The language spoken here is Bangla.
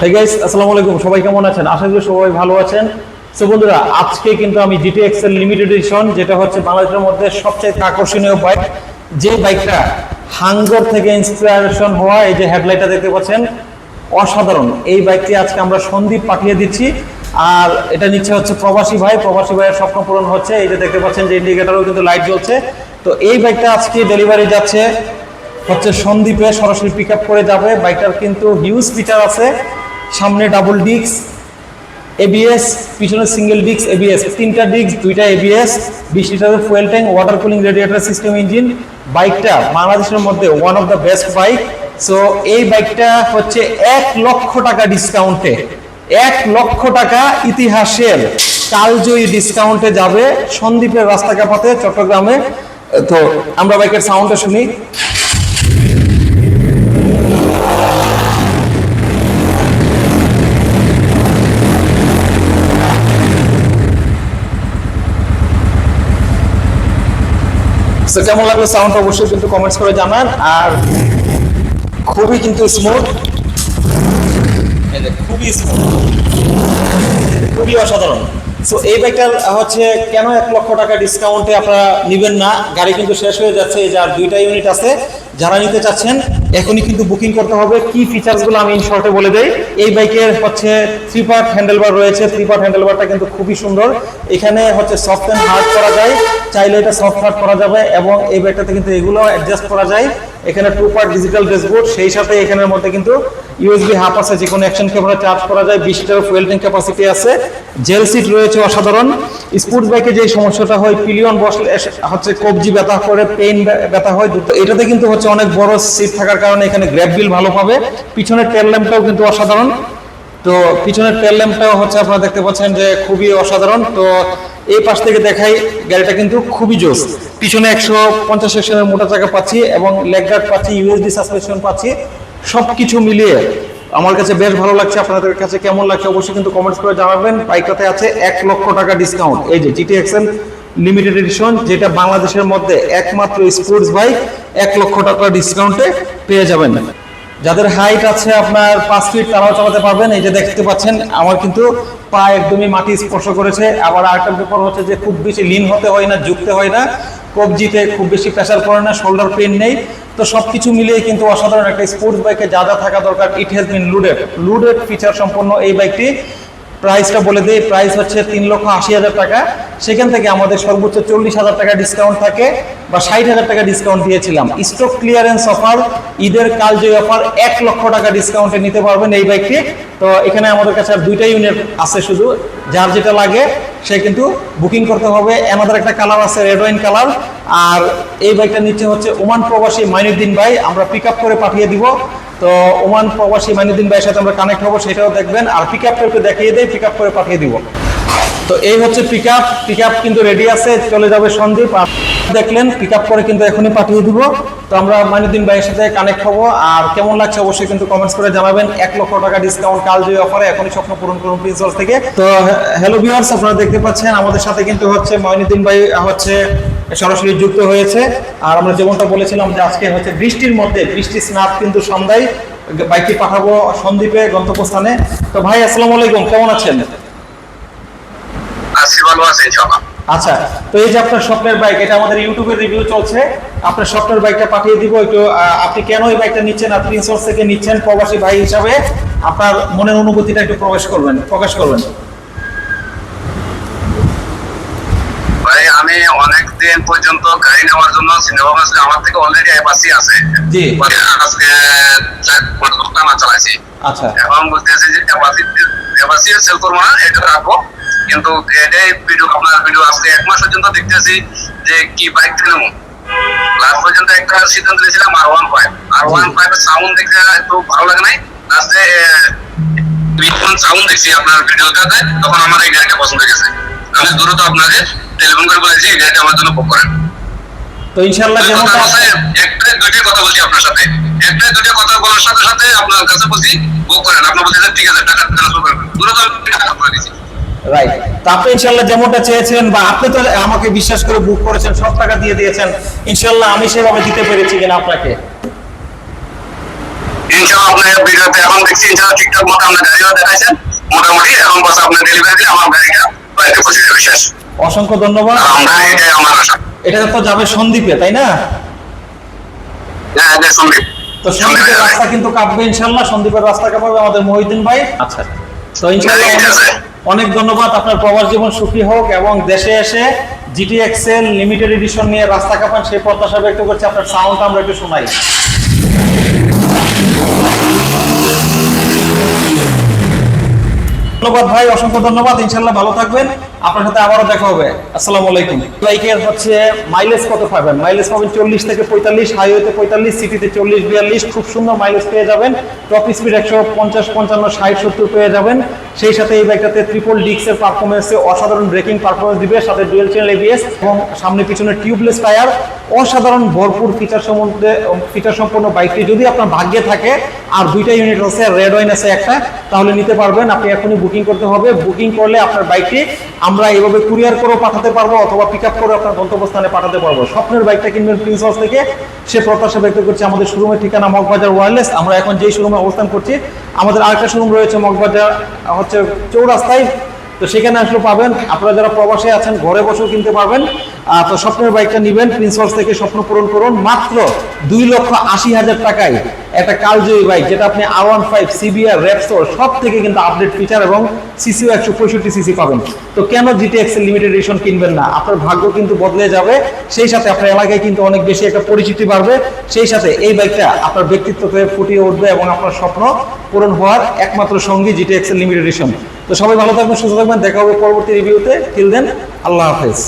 হাই গাইস আসসালামু আলাইকুম। সবাই কেমন আছেন? আশা করি সবাই ভালো আছেন। সো বন্ধুরা, আজকে কিন্তু আমি জিটি এক্সেল লিমিটেড এডিশন যেটা হচ্ছে বাংলাদেশের মধ্যে সবচেয়ে আকর্ষণীয় বাইক যে বাইকটা হাঙ্গর থেকে ইন্সপিরেশন হওয়া, এই যে হেডলাইটটা দেখতে পাচ্ছেন, অসাধারণ। এই বাইকটি আজকে আমরা সন্দীপ পাঠিয়ে দিচ্ছি। আর এটা নিচ্ছে হচ্ছে প্রবাসী ভাই। প্রবাসী ভাইয়ের স্বপ্ন পূরণ হচ্ছে। এই যে দেখতে পাচ্ছেন যে ইন্ডিকেটারও কিন্তু লাইট জ্বলছে। তো এই বাইকটা আজকে ডেলিভারি যাচ্ছে, হচ্ছে সন্দীপে সরাসরি পিক করে যাবে। বাইকটার কিন্তু হিউজ ফিচার আছে। সামনে ডাবল ডিস্ক এবিএস পিছনে সিঙ্গেল ডিস্ক এবিএস তিনটা ডিস্ক দুইটা এবিএস বিশ লিটারের fuel tank water cooling radiator system engine বাইকটা বাংলাদেশের মধ্যে one of the best bike so এই বাইকটা হচ্ছে এক লক্ষ টাকা ডিসকাউন্টে এক লক্ষ টাকা ইতিহাসের কালজয়ী ডিসকাউন্টে যাবে সন্দীপের রাস্তা কাপাতে চট্টগ্রামে। তো, আমরা বাইকের সাউন্ডটা শুনি। তো কেমন লাগল সাউন্ড অবশ্যই কিন্তু কমেন্টস করে জানান। আর খুবই কিন্তু স্মুথ খুবই খুবই অসাধারণ। সো এই বাইকটার হচ্ছে কেন এক লক্ষ টাকা ডিসকাউন্টে আপনারা নেবেন না? গাড়ি কিন্তু শেষ হয়ে যাচ্ছে যার দুইটা ইউনিট আছে। যারা নিতে চাচ্ছেন এখনই কিন্তু বুকিং করতে হবে। কি ফিচার্সগুলো আমি ইন শর্টে বলে দেই? এই বাইকের হচ্ছে থ্রি পার্ট হ্যান্ডেলবার রয়েছে। থ্রি পার্ট হ্যান্ডেলবারটা কিন্তু খুবই সুন্দর। এখানে হচ্ছে সফট অ্যান্ড হার্ড করা যায়। চাইলে এটা সফট হার্ড করা যাবে এবং এই বাইকটাতে কিন্তু এগুলো অ্যাডজাস্ট করা যায়। এখানে টু পার্ট ডিজিটাল ড্যাশবোর্ড সেই সাথে এখানের মধ্যে কিন্তু ইউএসবি হাফ আছে যে কোনো অ্যাকশন ক্যামেরা চার্জ করা যায়। বিশ লিটার ফুয়েল ট্যাঙ্ক ক্যাপাসিটি আছে। জেল সিট রয়েছে অসাধারণ। স্পোর্টস বাইকে যে সমস্যাটা হয় পিলিয়ন বসলে হচ্ছে কবজি ব্যথা করে পেইন ব্যথা হয় এটাতে কিন্তু হচ্ছে অনেক বড় সিট থাকার কারণে এখানে গ্র্যাব বিল ভালো পাবে। পিছনের টেল ল্যাম্পটাও কিন্তু অসাধারণ। তো পিছনের টেল ল্যাম্পটাও হচ্ছে আপনারা দেখতে পাচ্ছেন যে খুবই অসাধারণ। তো এই পাশ থেকে দেখাই গাড়িটা কিন্তু খুবই জোস। পিছনে একশো পঞ্চাশ সেকশনের মোটা চাকা পাচ্ছি এবং লেগ গার্ড পাচ্ছি ইউএসডি সাসপেনশন পাচ্ছি। সবকিছু মিলিয়ে আমার কাছে বেশ ভালো লাগছে। আপনাদের কাছে কেমন লাগছে অবশ্যই কিন্তু কমেন্টস করে জানাবেন। বাইকটাতে আছে এক লক্ষ টাকা ডিসকাউন্ট এই যে জিটি এক্সেল লিমিটেড এডিশন যেটা বাংলাদেশের মধ্যে একমাত্র স্পোর্টস বাইক এক লক্ষ টাকা ডিসকাউন্টে পেয়ে যাবেন। যাদের হাইট আছে আপনার পাঁচ ফিট তারাও চালাতে পারবেন। এই যে দেখতে পাচ্ছেন, আমার কিন্তু পা একদমই মাটি স্পর্শ করেছে। আবার আরেকটা ব্যাপার হচ্ছে যে খুব বেশি লিন হতে হয় না, ঝুঁকতে হয় না। কবজিতে খুব বেশি প্রেশার পড়ে না শোল্ডার পেন নেই। তো সব কিছু মিলিয়ে কিন্তু অসাধারণ একটা স্পোর্টস বাইকে যা যা থাকা দরকার ইট হ্যাজ বিন লুডেড লুডেড ফিচার সম্পন্ন এই বাইকটি প্রাইসটা বলে দেই, প্রাইস হচ্ছে তিন লক্ষ আশি হাজার টাকা। সেখান থেকে আমাদের সর্বোচ্চ চল্লিশ হাজার টাকা ডিসকাউন্ট থাকে বা ষাট হাজার টাকা ডিসকাউন্ট দিয়েছিলাম। স্টক ক্লিয়ারেন্স অফার ঈদের কালজয়ী অফার এক লক্ষ টাকা ডিসকাউন্টে নিতে পারবেন এই বাইকটি তো এখানে আমাদের কাছে আর দুইটা ইউনিট আছে শুধু। যার যেটা লাগে, সে কিন্তু বুকিং করতে হবে। আমাদের একটা কালার আছে রেড ওয়াইন কালার আর এই বাইকটা নিচে হচ্ছে ওমান প্রবাসী মাইনুদ্দিন ভাই। আমরা পিক করে পাঠিয়ে দিব। তো ওমান প্রবাসী মাইনুদ্দিন ভাইয়ের সাথে আমরা কানেক্ট হব, সেটাও দেখবেন। আর পিক আপটা একটু দেখিয়ে দেয় পিক আপ করে পাঠিয়ে দিব। তো এই হচ্ছে পিক আপ পিক আপ কিন্তু রেডি আছে, চলে যাবে সন্দীপ দেখলেন পিক আপ করে কিন্তু এখনই পাঠিয়ে দিব। তো আমরা মাইনুদ্দিন ভাইয়ের সাথে কানেক্ট হব। আর কেমন লাগছে অবশ্যই কিন্তু কমেন্টস করে জানাবেন। এক লক্ষ টাকা ডিসকাউন্ট কাল যে অফারে এখনই স্বপ্ন পূরণ করুন প্রিন্সিপাল থেকে। তো হ্যালো ভিউয়ার্স আপনারা দেখতে পাচ্ছেন, আমাদের সাথে কিন্তু হচ্ছে মাইনুদ্দিন ভাই হচ্ছে সরাসরি যুক্ত হয়েছে। আর আমরা যেমনটা বলেছিলাম যে আজকে হচ্ছে বৃষ্টির মধ্যে বৃষ্টি স্নাত কিন্তু সন্ধ্যায় বাইকটি পাঠাবো সন্দ্বীপে গন্তব্যস্থানে। তো ভাই, আসসালামু আলাইকুম, কেমন আছেন? আছি ভালো আছি, ইনশাআল্লাহ। আচ্ছা তো এই যে আপনার স্বপ্নের বাইক এটা আমাদের ইউটিউবে রিভিউ চলছে। আপনার স্বপ্নের বাইকটা পাঠিয়ে দিব একটু আপনি কেন এই বাইকটা নিচ্ছেন? আর প্রিন্সোর্স থেকে নিচ্ছেন প্রবাসী ভাই হিসাবে। আপনার মনের অনুভূতিটা একটু প্রকাশ করবেন প্রকাশ করবেন। ভাই আমি অনেক দিন পর্যন্ত গাড়ি নেওয়ার জন্য ছিল আমার থেকে অলরেডি অ্যাপাসি আছে জি। আজকে চার চালাইছি। আচ্ছা। এখন বলতেছি যে অ্যাপাসি অ্যাপাসি সেল করব না এটা রাখব। কিন্তু এটাই ভিডিও আপনার ভিডিও আজকে এক মাস পর্যন্ত দেখতেছি যে কি বাইক কিনবো লাস্ট পর্যন্ত একটা সিদ্ধান্ত নিয়েছিলাম R one five R one five sound দেখতে একটু ভালো লাগে নাই। লাস্টে সাউন্ড দেখছি আপনার ভিডিওটাতে তখন আমার এই গাড়িটা পছন্দ হয়ে গেছে আমি দ্রুত আপনাকে টেলিফোন করে বলেছি এই গাড়িটা আমার জন্য বুক করেন। তো ইনশাল্লাহ কথা যেমনটা একটা দুইটা কথা বলছি আপনার সাথে। একটা দুইটা কথা বলার সাথে সাথে আপনার কাছে বলছি বুক করেন। আপনি বলছেন ঠিক আছে টাকা ট্রান্সফার করবেন দ্রুত টাকা করে দিচ্ছি। রাইট তো আপনি ইনশাল্লাহ যেমনটা চেয়েছেন বা আপনি তো আমাকে বিশ্বাস করে বুক করেছেন সব টাকা দিয়ে দিয়েছেন ইনশাল্লাহ আমি সেভাবে দিতে পেরেছি কিনা আপনাকে? ইনশাআল্লাহ আপনার ভিডিওতে এখন দেখছি ইনশাআল্লাহ ঠিকঠাক মতো আপনার গাড়িও দেখাইছেন মোটামুটি এখন বস আপনার ডেলিভারি দিলে আমার গাড়িটা বাড়িতে পৌঁছে যাবে শেষ। অসংখ্য ধন্যবাদ। এটাই আমার আশা। এটা তো যাবে সন্দীপে তাই না? হ্যাঁ হ্যাঁ সন্দীপ। তো সন্দীপের রাস্তা কিন্তু কাঁপবে ইনশাল্লাহ সন্দীপের রাস্তা কাঁপাবে আমাদের মহিউদ্দিন ভাই। আচ্ছা। তো আছে। অনেক- ধন্যবাদ, আপনার প্রবাস জীবন সুখী হোক এবং দেশে এসে জিটি এক্সেল লিমিটেড এডিশন নিয়ে রাস্তা কাঁপান, সেই প্রত্যাশা ব্যক্ত করছি। আপনার সাউন্ড আমরা একটু শোনাই। ধন্যবাদ ভাই, অসংখ্য ধন্যবাদ। ইনশাল্লাহ ভালো থাকবেন। আপনার সাথে আবারও দেখা হবে। আসসালামু আলাইকুম। বাইকের হচ্ছে মাইলেজ কত পাবেন? মাইলেজ পাবেন চল্লিশ থেকে পঁয়তাল্লিশ হাইওয়েতে পঁয়তাল্লিশ সিটিতে চল্লিশ, বিয়াল্লিশ। খুব সুন্দর মাইলেজ পেয়ে যাবেন। টপ স্পিড একশো পঞ্চাশ, পঞ্চান্ন, ষাট, সত্তর পেয়ে যাবেন। সেই সাথে এই বাইকটাতে ট্রিপল ডিক্সের পারফরমেন্সে অসাধারণ ব্রেকিং পারফরমেন্স দিবে, সাথে ডুয়েল চ্যানেল এবিএস এবং সামনে পিছনে টিউবলেস টায়ার অসাধারণ ভরপুর ফিচার সম্বন্ধে ফিচার সম্পন্ন বাইকটি যদি আপনার ভাগ্যে থাকে, আর দুইটা ইউনিট আছে রেড ওয়াইন আছে একটা, তাহলে নিতে পারবেন। আপনি এখনই বুকিং করতে হবে। বুকিং করলে আপনার বাইকটি আমরা এইভাবে কুরিয়ার করেও পাঠাতে পারব অথবা পিক আপ করে আপনার গন্তব্যস্থানে পাঠাতে পারব। স্বপ্নের বাইকটা কিনবেন প্রিন্স হাউস থেকে। সে প্রত্যাশা ব্যক্ত করছে আমাদের শোরুমের ঠিকানা মগবাজার ওয়ারলেস আমরা এখন যেই শোরুমে অবস্থান করছি, আমাদের আরেকটা শোরুম রয়েছে মগবাজার হচ্ছে চৌরাস্তায় তো সেখানে আসলে পাবেন। আপনারা যারা প্রবাসে আছেন, ঘরে বসেও কিনতে পারবেন। তো স্বপ্নের বাইকটা নেবেন প্রিন্স হাউস থেকে স্বপ্ন পূরণ করুন। মাত্র দুই লক্ষ আশি হাজার টাকায় একটা কালজয়ী বাইক, যেটা আপনি R one five CBR Repsol সব থেকে কিন্তু আপডেট ফিচার এবং সিসিও একশো পঁয়ষট্টি সিসি পাবেন। তো কেন জিটি এক্সেল লিমিটেড এডিশন কিনবেন না? আপনার ভাগ্য কিন্তু বদলে যাবে। সেই সাথে আপনার এলাকায় কিন্তু অনেক বেশি একটা পরিচিতি বাড়বে। সেই সাথে এই বাইকটা আপনার ব্যক্তিত্বকে ফুটিয়ে উঠবে এবং আপনার স্বপ্ন পূরণ হওয়ার একমাত্র সঙ্গী জিটি এক্সেল লিমিটেড এডিশন তো সবাই ভালো থাকবেন সুস্থ থাকবেন দেখা হবে পরবর্তী রিভিউতে কিল দেন আল্লাহ হাফেজ।